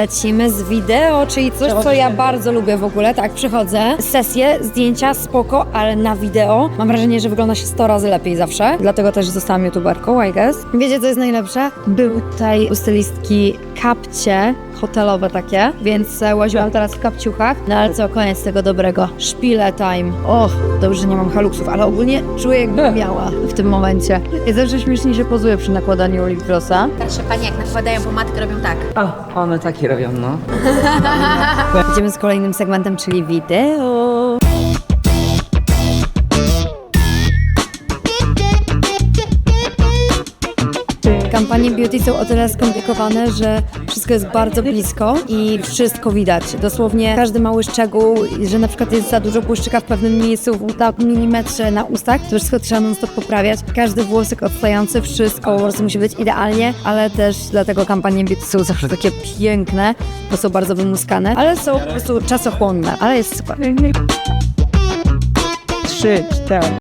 Lecimy z wideo, czyli coś, co ja bardzo lubię w ogóle. Tak, przychodzę, sesje, zdjęcia, spoko, ale na wideo mam wrażenie, że wygląda się 100 razy lepiej zawsze. Dlatego też zostałam youtuberką, I guess. Wiecie, co jest najlepsze? Były tutaj u stylistki kapcie hotelowe takie, więc e, łaziłam teraz w kapciuchach. No ale co, koniec tego dobrego. Szpile time. Och, dobrze, że nie mam haluksów, ale ogólnie czuję, jakbym miała w tym momencie. Ja zawsze śmiesznie się pozuję przy nakładaniu lip glossa. Starsze panie jak nakładają pomadkę robią tak. O, one takie robią, no. Idziemy z kolejnym segmentem, czyli wideo. Kampanie beauty są o tyle skomplikowane, że wszystko jest bardzo blisko i wszystko widać. Dosłownie każdy mały szczegół, że na przykład jest za dużo błyszczyka w pewnym miejscu, w milimetrze na ustach, to wszystko trzeba non stop poprawiać. Każdy włosek odstający, wszystko po prostu musi być idealnie, ale też dlatego kampanie beauty są zawsze takie piękne, bo są bardzo wymuskane, ale są po prostu czasochłonne, ale jest super. Trzy, cztery.